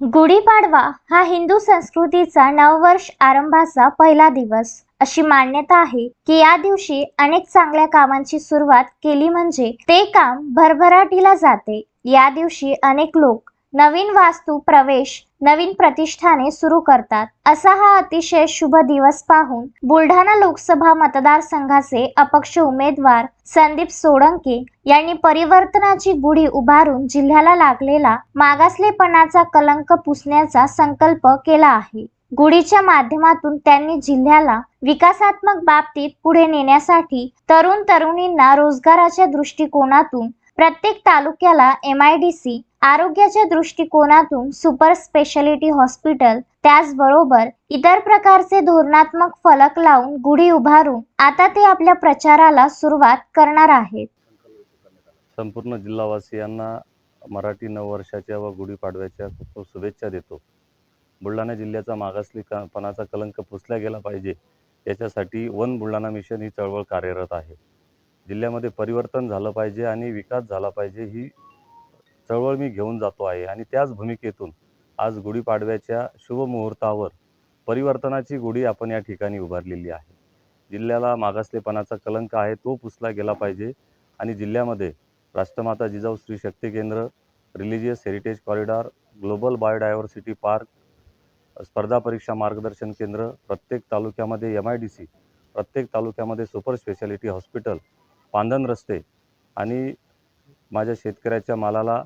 गुढीपाडवा हा हिंदू संस्कृतीचा नववर्ष आरंभाचा पहिला दिवस. अशी मान्यता आहे की या दिवशी अनेक चांगल्या कामांची सुरुवात केली म्हणजे ते काम भरभराटीला जाते. या दिवशी अनेक लोक नवीन वास्तू प्रवेश नवीन प्रतिष्ठाने सुरू करतात. असा हा अतिशय शुभ दिवस पाहून बुलढाणा लोकसभा मतदारसंघाचे अपक्ष उमेदवार संदीप सोळंके यांनी परिवर्तनाची गुढी उभारून जिल्ह्याला लागलेला मागासलेपणाचा कलंक पुसण्याचा संकल्प केला आहे. गुढीच्या माध्यमातून त्यांनी जिल्ह्याला विकासात्मक बाबतीत पुढे नेण्यासाठी तरुण तरुणींना रोजगाराच्या दृष्टिकोनातून प्रत्येक तालुक्याला एम आय डी सी आरोग्याच्या दृष्टिकोनातून सुपर स्पेशालिटी हॉस्पिटल त्याचबरोबर इतर प्रकारचे धोरणात्मक फलक लावून गुढी उभारून आता ते आपल्या प्रचाराला सुरुवात करणार आहेत. संपूर्ण जिल्हावासियांना मराठी नववर्षाच्या व गुढीपाडव्याच्या खूप खूप शुभेच्छा देतो. बुलढाणा जिल्ह्याचा मागासलीपणाचा कलंक पुसला गेला पाहिजे. याच्यासाठी वन बुलढाणा मिशन ही चळवळ कार्यरत आहे. जिल्ह्यामध्ये परिवर्तन झालं पाहिजे आणि विकास झाला पाहिजे ही चळवळ मी घेऊन जातो आहे. आणि त्याच भूमिकेतून आज गुढीपाडव्याच्या शुभमुहूर्तावर परिवर्तनाची गुढी आपण या ठिकाणी उभारलेली आहे. जिल्ह्याला मागासलेपणाचा कलंक आहे तो पुसला गेला पाहिजे. आणि जिल्ह्यामध्ये राष्ट्रमाता जिजाऊ स्त्री शक्ती केंद्र religious heritage corridor global biodiversity park स्पर्धा परीक्षा मार्गदर्शन केंद्र प्रत्येक तालुक्यामध्ये एम आय डी सी प्रत्येक तालुक्यामध्ये सुपर स्पेशालिटी हॉस्पिटल पांधन रस्ते आणि माझ्या शेतकऱ्याच्या मालाला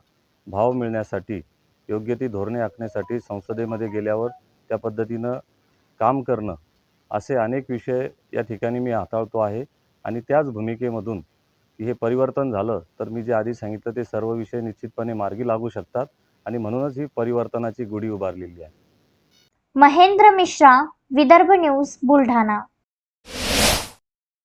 भाव मिळण्यासाठी योग्य ती धोरणे आखण्यासाठी संसदेमध्ये गेल्यावर त्या पद्धतीनं काम करणं असे अनेक विषय या ठिकाणी मी हाताळतो आहे. आणि त्याच भूमिकेमधून हे परिवर्तन झालं तर मी जे आधी सांगितलं ते सर्व विषय निश्चितपणे मार्गी लागू शकतात. आणि म्हणूनच ही परिवर्तनाची गुढी उभारलेली आहे. महेंद्र मिश्रा विदर्भ न्यूज बुलढाणा.